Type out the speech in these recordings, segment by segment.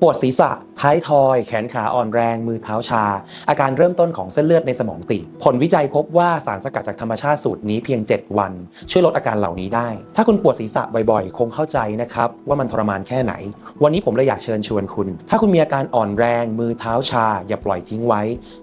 ปวดศีรษะ ท้ายทอย แขนขาอ่อนแรง มือเท้าชา อาการเริ่มต้นของเส้นเลือดในสมองตีบผลวิจัยพบว่าสารสกัดจากธรรมชาติสูตรนี้เพียง 7 วัน ช่วยลดอาการเหล่านี้ได้ ถ้าคุณปวดศีรษะบ่อยๆ คงเข้าใจนะครับว่ามันทรมานแค่ไหน วันนี้ผมเลยอยากเชิญชวนคุณ ถ้าคุณมีอาการอ่อนแรง มือเท้าชา อย่าปล่อยทิ้งไว้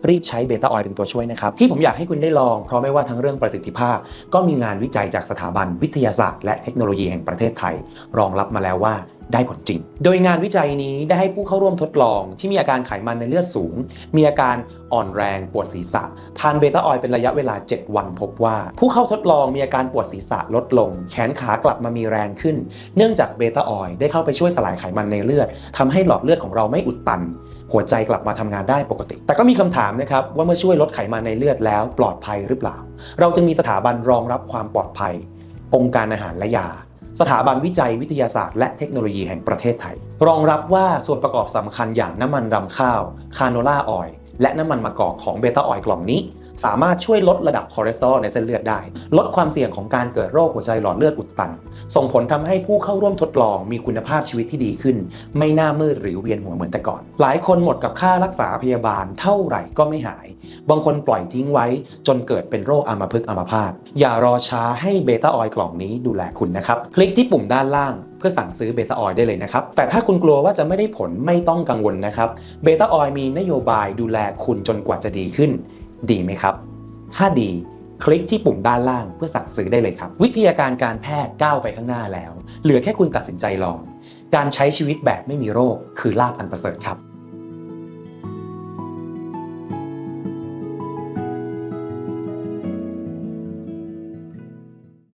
รีบใช้เบต้าออยล์เป็นตัวช่วยนะครับที่ผมอยากให้คุณได้ลองเพราะไม่ว่าทั้งเรื่องประสิทธิภาพ ก็มีงานวิจัยจากสถาบันวิทยาศาสตร์ และเทคโนโลยีแห่งประเทศไทย รองรับมาแล้วว่า ได้ผลจริง โดยงานวิจัยนี้ได้ให้ผู้เข้าร่วมทดลองที่มีอาการไขมันในเลือดสูง มีอาการอ่อนแรงปวดศีรษะ ทานเบต้าออยล์เป็นระยะเวลา 7 วันพบว่า ผู้เข้าทดลองมีอาการปวดศีรษะลดลง แขนขากลับมามีแรงขึ้น เนื่องจากเบต้าออยล์ได้เข้าไปช่วยสลายไขมันในเลือดทำให้หลอดเลือดของเราไม่อุดตัน หัวใจกลับมาทำงานได้ปกติ แต่ก็มีคำถามนะครับว่าเมื่อช่วยลดไขมันในเลือดแล้วปลอดภัยหรือเปล่า เราจึงมีสถาบันรองรับความปลอดภัย องค์การอาหารและยา สถาบันวิจัยวิทยาศาสตร์และเทคโนโลยีแห่งประเทศไทย รองรับว่าส่วนประกอบสำคัญอย่างน้ำมันรำข้าว คาโนล่าออยล์และน้ำมันมะกอกของเบต้าออยล์กล่องนี้ สามารถช่วยลดระดับคอเลสเตอรอลในเส้นเลือดได้ ลดความเสี่ยงของการเกิดโรคหัวใจหลอดเลือดอุดตัน ส่งผลทำให้ผู้เข้าร่วมทดลองมีคุณภาพชีวิตที่ดีขึ้น ไม่หน้ามืดหรือเวียนหัวเหมือนแต่ก่อน หลายคนหมดกับค่ารักษาพยาบาลเท่าไหร่ก็ไม่หาย บางคนปล่อยทิ้งไว้ จนเกิดเป็นโรคอัมพฤกษ์อัมพาต อย่ารอช้าให้เบต้าออยล์กล่องนี้ดูแลคุณนะครับ คลิกที่ปุ่มด้านล่างเพื่อสั่งซื้อเบต้าออยล์ได้เลยนะครับ แต่ถ้าคุณกลัวว่าจะไม่ได้ผลไม่ต้องกังวลนะครับ เบต้าออยล์มีนโยบายดูแลคุณจนกว่าจะดีขึ้น ดีไหมครับ ถ้าดีคลิกที่ปุ่มด้านล่างเพื่อสั่งซื้อได้เลยครับ วิทยาการการแพทย์ก้าวไปข้างหน้าแล้ว เหลือแค่คุณตัดสินใจลอง การใช้ชีวิตแบบไม่มีโรคคือลาภอันประเสริฐครับ